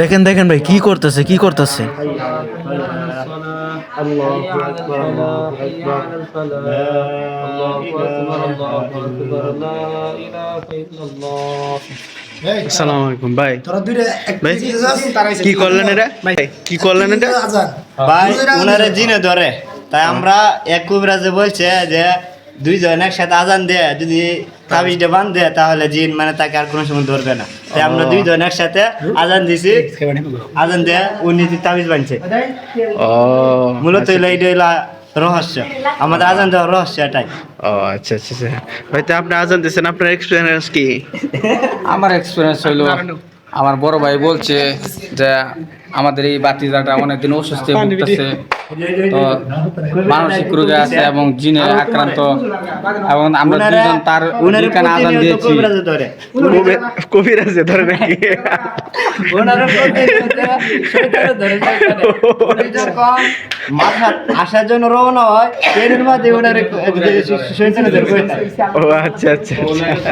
দেখেন দেখেন ভাই কি করতেছে কি করতেছে? ভাই। কি করলেন ভাই জিনে ধরে। তাই আমরা এক কবিরাজে বলছে যে দুইজন একসাথে আজান দেয় যদি তাবিজটা বান দেয় তাহলে জিন মানে তাকে আর কোনো সময় ধরবে না। তাই আমরা দুইজন একসাথে আজান দিছি। আজান দেয় উনি তাবিজ বানছে। ও মূলত হইল এইটা হইল রহস্য। আমাদের আজান দেওয়ার রহস্য এটাই। ও আচ্ছা আচ্ছা আচ্ছা। ভাই তো আপনি আজান দিচ্ছেন আপনার এক্সপিরিয়েন্স কি? আমার এক্সপিরিয়েন্স হইল আমার বড় ভাই বলছে যে আমাদের এই বাতিজাটা অনেকদিন অসুস্থ ভুগতেছে। তো মানসিক রোগে আছে এবং জিনে আক্রান্ত। এবং আমরা দুজন তার এখানে আদান দিয়েছি। কুবরাজে ধরে। কবির- কবির আছে ধরে নাকি মাথা আসার জন্য রওনা হয় ট্রেনের মাঝে ওনারে। ও আচ্ছা আচ্ছা আচ্ছা।